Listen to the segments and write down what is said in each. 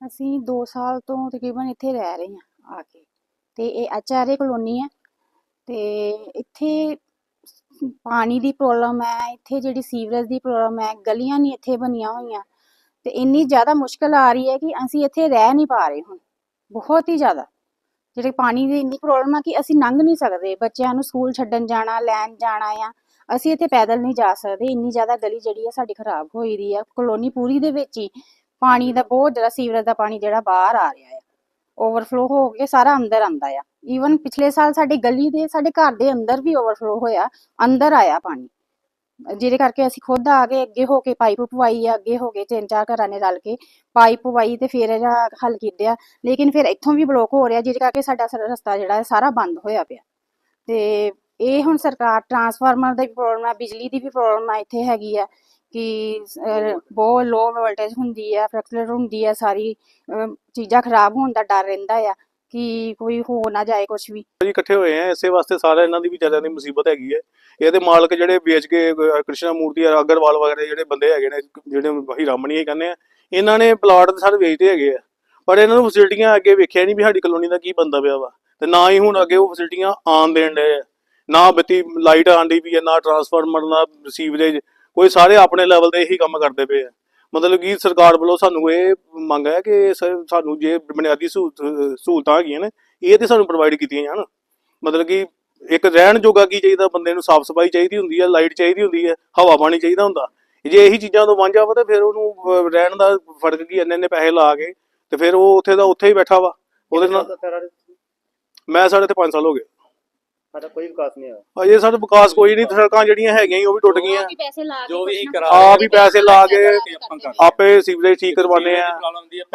ਅਸੀਂ 2 ਸਾਲ ਤੋਂ ਤਕਰੀਬਨ ਇੱਥੇ ਰਹਿ ਰਹੇ ਹਾਂ ਆ ਕੇ। ਤੇ ਇਹ ਐਚਆਰਏ ਕਲੋਨੀ ਹੈ ਤੇ ਇੱਥੇ ਪਾਣੀ ਦੀ ਪ੍ਰੋਬਲਮ ਹੈ, ਇੱਥੇ ਜਿਹੜੀ ਸੀਵਰੇਜ ਦੀ ਪ੍ਰੋਬਲਮ ਹੈ, ਗਲੀਆਂ ਨਹੀਂ ਇੱਥੇ ਬਣੀਆਂ ਹੋਈਆਂ। ਤੇ ਇੰਨੀ ਜ਼ਿਆਦਾ ਮੁਸ਼ਕਲ ਆ ਰਹੀ ਹੈ ਕਿ ਅਸੀਂ ਇੱਥੇ ਰਹਿ ਨਹੀਂ ਪਾ ਰਹੇ ਹੁਣ। ਬਹੁਤ ਹੀ ਜ਼ਿਆਦਾ। ਜਿਹੜੇ ਪਾਣੀ ਦੀ ਇੰਨੀ ਪ੍ਰੋਬਲਮ ਆ ਕਿ ਅਸੀਂ ਲੰਘ ਨਹੀਂ ਸਕਦੇ। ਬੱਚਿਆਂ ਨੂੰ ਸਕੂਲ ਛੱਡਣ ਜਾਣਾ, ਲੈਣ ਜਾਣਾ ਆ। ਅਸੀਂ ਇੱਥੇ ਪੈਦਲ ਨਹੀਂ ਜਾ ਸਕਦੇ। ਇੰਨੀ ਜ਼ਿਆਦਾ ਗਲੀ ਜਿਹੜੀ ਆ, ਸਾਡੀ ਖਰਾਬ ਹੋਈ ਦੀ ਆ। ਕਲੋਨੀ ਪੂਰੀ ਦੇ ਵਿੱਚ ਹੀ। ਪਾਣੀ ਦਾ ਬਹੁਤ ਜ਼ਿਆਦਾ ਸੀਵਰੇਜ ਦਾ ਪਾਣੀ ਜਿਹੜਾ ਬਾਹਰ ਆ ਰਿਹਾ ਹੈ ਓਵਰਫਲੋ ਹੋ ਕੇ ਸਾਰਾ ਅੰਦਰ ਆਂਦਾ ਆ। ਈਵਨ ਪਿਛਲੇ ਸਾਲ ਸਾਡੀ ਗਲੀ ਦੇ ਸਾਡੇ ਘਰ ਦੇ ਅੰਦਰ ਵੀ ਓਵਰਫਲੋ ਹੋਇਆ ਅੰਦਰ ਆਇਆ ਪਾਣੀ। ਜਿਹਦੇ ਕਰਕੇ ਅਸੀਂ ਖੁਦ ਆ ਕੇ ਅੱਗੇ ਹੋ ਕੇ ਪਾਈਪ ਪਵਾਈ ਆ ਅੱਗੇ ਹੋ ਕੇ ਤਿੰਨ ਚਾਰ ਘਰਾਂ ਨੇ ਰਲ ਕੇ ਪਾਈਪ ਪਵਾਈ ਤੇ ਫਿਰ ਇਹਦਾ ਹੱਲ ਕੀਤਾ ਲੇਕਿਨ ਫਿਰ ਇੱਥੋਂ ਵੀ ਬਲੋਕ ਹੋ ਰਿਹਾ ਜਿਹਦੇ ਕਰਕੇ ਸਾਡਾ ਰਸਤਾ ਜਿਹੜਾ ਹੈ ਸਾਰਾ ਬੰਦ ਹੋਇਆ ਪਿਆ। ਤੇ ਇਹ ਹੁਣ ਸਰਕਾਰ ਟਰਾਂਸਫਾਰਮਰ ਦੀ ਵੀ ਪ੍ਰੋਬਲਮ ਹੈ ਬਿਜਲੀ ਦੀ ਵੀ ਪ੍ਰੋਬਲਮ ਹੈ ਇੱਥੇ ਹੈਗੀ ਆ। ਕਿ ਬਹੁਤ ਲੋ ਵੋਲਟੇਜ ਹੁੰਦੀ ਹੈ ਫਲਕਚੁਏਟ ਹੁੰਦੀ ਹੈ, ਸਾਰੀ ਚੀਜ਼ਾਂ ਖਰਾਬ ਹੋਣ ਦਾ ਡਰ ਰਹਿੰਦਾ ਆ ਕਿ ਕੋਈ ਹੋ ਨਾ ਜਾਏ ਕੁਝ ਵੀ। ਜੀ ਇਕੱਠੇ ਹੋਏ ਆ ਇਸੇ ਵਾਸਤੇ ਸਾਰਾ ਇਹਨਾਂ ਦੀ ਵੀ ਦੀ ਮੁਸੀਬਤ ਹੈਗੀ ਹੈ। ਇਹਦੇ ਮਾਲਕ ਜਿਹੜੇ ਵੇਚ ਕੇ ਕ੍ਰਿਸ਼ਨਾ ਮੂਰਤੀ ਅਗਰਵਾਲ ਵਗੈਰੇ ਜਿਹੜੇ ਬੰਦੇ ਹੈਗੇ ਨੇ, ਜਿਹੜੇ ਹੀਰਾਮਣੀ ਕਹਿੰਦੇ ਆ ਇਹਨਾਂ ਨੇ ਪਲਾਟ ਤੇ ਸਾਰੇ ਵੇਚਦੇ ਹੈਗੇ ਆ। ਪਰ ਇਹਨਾਂ ਨੂੰ ਫੈਸਿਲਿਟੀਆਂ ਅੱਗੇ ਵੇਖਿਆ ਨਹੀਂ ਵੀ ਸਾਡੀ ਕਲੋਨੀ ਦਾ ਕੀ ਬੰਦਾ ਪਿਆ ਵਾ। ਤੇ ਨਾ ਹੀ ਹੁਣ ਅੱਗੇ ਉਹ ਫੈਸਿਲਿਟੀਆਂ ਆਣ ਦੇਣ ਦੇ ਨਾ ਬੱਤੀ ਲਾਈਟ ਆਂਦੀ ਵੀ ਹੈ, ਨਾ ਟਰਾਂਸਫਾਰਮਰ ਨਾ ਸੀਵਰੇਜ ਕੋਈ ਸਾਰੇ ਆਪਣੇ ਲੈਵਲ ਤੇ ਇਹੀ ਕੰਮ ਕਰਦੇ ਪਏ ਆ। ਮਤਲਬ ਕਿ ਸਰਕਾਰ ਵੱਲੋਂ ਸਾਨੂੰ ਇਹ ਮੰਗ ਹੈ ਕਿ ਸਾਨੂੰ ਜੇ ਬੁਨਿਆਦੀ ਸਹੂਲਤ- ਹੈਗੀਆਂ ਨੇ ਇਹ ਤੇ ਸਾਨੂੰ ਪ੍ਰੋਵਾਈਡ ਕੀਤੀਆਂ ਜਾਣ। ਮਤਲਬ ਕਿ ਇੱਕ ਰਹਿਣ ਜੋਗਾ ਕੀ ਚਾਹੀਦਾ? ਬੰਦੇ ਨੂੰ ਸਾਫ਼ ਸਫ਼ਾਈ ਚਾਹੀਦੀ ਹੁੰਦੀ ਹੈ ਲਾਈਟ ਚਾਹੀਦੀ ਹੁੰਦੀ ਹੈ ਹਵਾ ਪਾਣੀ ਚਾਹੀਦਾ ਹੁੰਦਾ। ਜੇ ਇਹੀ ਚੀਜ਼ਾਂ ਤੋਂ ਵਾਂਝਾ ਵਾ ਤੇ ਫਿਰ ਉਹਨੂੰ ਰਹਿਣ ਦਾ ਫ਼ਰਕ ਕੀ ਇੰਨੇ ਇੰਨੇ ਪੈਸੇ ਲਾ ਕੇ ਤੇ ਫਿਰ ਉਹ ਉੱਥੇ ਦਾ ਉੱਥੇ ਹੀ ਬੈਠਾ ਵਾ। ਉਹਦੇ ਨਾਲ ਮੈਂ ਸਾਡੇ ਤੇ 5 ਸਾਲ ਹੋ ਗਏ। ਸਾਡਾ ਕੋਈ ਵਿਕਾਸ ਨਹੀਂ ਹੋਇਆ। ਅਜੇ ਸਾਡੇ ਵਿਕਾਸ ਕੋਈ ਨਹੀਂ ਸੜਕਾਂ ਜਿਹੜੀਆਂ ਹੈਗੀਆਂ ਸੀ ਉਹ ਵੀ ਟੁੱਟ ਗਈਆਂ। ਪੈਸੇ ਲਾ ਜੋ ਵੀ ਅਸੀਂ ਕਰਾ ਆਪ ਹੀ ਪੈਸੇ ਲਾ ਕੇ ਆਪਾਂ ਸੀਵਰੇਜ ਠੀਕ ਕਰਵਾਉਂਦੇ ਆ।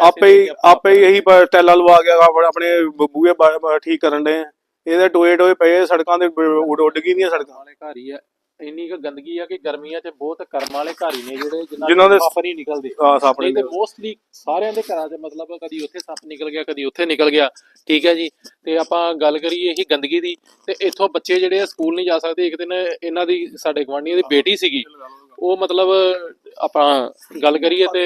ਆਪੇ ਹੀ ਆਪੇ ਹੀ ਇਹੀ ਟੈਲਾਂ ਲਵਾ ਕੇ ਆਪ- ਆਪਣੇ ਬ- ਬੂਹੇ ਬ- ਬ- ਠੀਕ ਕਰਨ ਦੇ ਇਹਦੇ ਟੋਏ ਟੋਏ ਪਏ ਸੜਕਾਂ ਦੇ ਉੱਡ ਗਈਆਂ ਸੜਕਾਂ। ਵਾਲੇ ਘਰ ਹੀ ਆ। ਇੰਨੀ ਕੁ ਗੰਦਗੀ ਆ ਕਿ ਗਰਮੀਆਂ 'ਚ ਬਹੁਤ ਕਰਮ ਵਾਲੇ ਘਰ ਹੀ ਨੇ ਜਿਹੜੇ ਜਿਨ੍ਹਾਂ ਦੇ ਸੱਪ ਨਹੀਂ ਨਿਕਲਦੇ। ਆ ਸਾਪੜੇ ਨਹੀਂ ਤੇ ਮੋਸਟਲੀ ਸਾਰਿਆਂ ਦੇ ਘਰਾਂ 'ਚ ਮਤਲਬ ਕਦੀ ਉੱਥੇ ਸੱਪ ਨਿਕਲ ਗਿਆ ਕਦੀ ਉੱਥੇ ਨਿਕਲ ਗਿਆ। ਠੀਕ ਹੈ ਜੀ? ਤੇ ਆਪਾਂ ਗੱਲ ਕਰੀਏ ਇਹੀ ਗੰਦਗੀ ਦੀ ਤੇ ਇੱਥੋਂ ਬੱਚੇ ਜਿਹੜੇ ਆ ਸਕੂਲ ਨਹੀਂ ਜਾ ਸਕਦੇ। ਇੱਕ ਦਿਨ ਇਹਨਾਂ ਦੀ ਸਾਡੇ ਗਵਾਂਢੀਆਂ ਦੀ ਬੇਟੀ ਸੀਗੀ। ਉਹ ਮਤਲਬ ਆਪਾਂ ਗੱਲ ਕਰੀਏ ਤੇ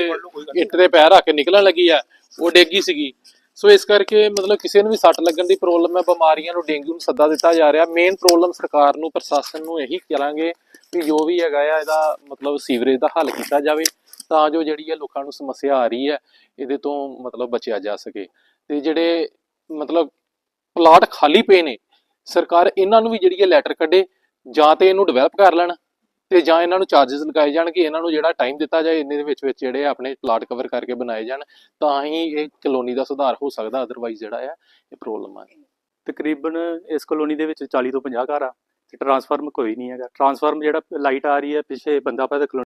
ਇੱਟ ਦੇ ਪੈਰ ਰੱਖ ਕੇ ਨਿਕਲਣ ਲੱਗੀ ਆ। ਉਹ ਡੇਗੀ ਸੀਗੀ। ਸੋ ਇਸ ਕਰਕੇ ਮਤਲਬ ਕਿਸੇ ਨੂੰ ਵੀ ਸੱਟ ਲੱਗਣ ਦੀ ਪ੍ਰੋਬਲਮ ਹੈ, ਬਿਮਾਰੀਆਂ ਨੂੰ, ਡੇਂਗੂ ਨੂੰ ਸੱਦਾ ਦਿੱਤਾ ਜਾ ਰਿਹਾ। ਮੇਨ ਪ੍ਰੋਬਲਮ ਸਰਕਾਰ ਨੂੰ, ਪ੍ਰਸ਼ਾਸਨ ਨੂੰ ਇਹੀ ਕਰਾਂਗੇ ਕਿ ਜੋ ਵੀ ਹੈਗਾ ਆ, ਇਹਦਾ ਮਤਲਬ ਸੀਵਰੇਜ ਦਾ ਹੱਲ ਕੀਤਾ ਜਾਵੇ, ਤਾਂ ਜੋ ਜਿਹੜੀ ਹੈ ਲੋਕਾਂ ਨੂੰ ਸਮੱਸਿਆ ਆ ਰਹੀ ਹੈ, ਇਹਦੇ ਤੋਂ ਮਤਲਬ ਬਚਿਆ ਜਾ ਸਕੇ। ਤੇ ਜਿਹੜੇ ਮਤਲਬ ਪਲਾਟ ਖਾਲੀ ਪਏ ਨੇ, ਸਰਕਾਰ ਇਹਨਾਂ ਨੂੰ ਵੀ ਜਿਹੜੀ ਹੈ ਲੈਟਰ ਕੱਢੇ, ਜਾਂ ਤੇ ਇਹਨੂੰ ਡਿਵੈਲਪ ਕਰ ਲੈਣ। ਤੇ ਜਾਂ ਇਹਨਾਂ ਨੂੰ ਚਾਰजेस ਲਗਾਏ ਜਾਣਗੇ ਇਹਨਾਂ ਨੂੰ ਜਿਹੜਾ ਟਾਈਮ ਦਿੱਤਾ ਜਾਏ ਇੰਨੇ ਦੇ ਵਿੱਚ ਵਿੱਚ ਜਿਹੜੇ ਆਪਣੇ ਪਲਾਟ ਕਵਰ ਕਰਕੇ ਬਣਾਏ ਜਾਣ, ਤਾਂ ਹੀ ਇਹ ਕਲੋਨੀ ਦਾ ਸੁਧਾਰ ਹੋ ਸਕਦਾ ਅਦਰਵਾਈਜ਼ ਜਿਹੜਾ ਆ, ਇਹ ਪ੍ਰੋਬਲਮ ਆ। ਤਕਰੀਬਨ ਇਸ ਕਲੋਨੀ ਦੇ ਵਿੱਚ 40 ਤੋਂ 50 ਘਰ ਆ, ਤੇ ਟਰਾਂਸਫਾਰਮ ਕੋਈ ਨਹੀਂ ਹੈਗਾ। ਟਰਾਂਸਫਾਰਮ ਜਿਹੜਾ ਲਾਈਟ ਆ ਰਹੀ ਹੈ, ਪਿੱਛੇ ਬੰਦਾ ਪਿਆ ਤੇ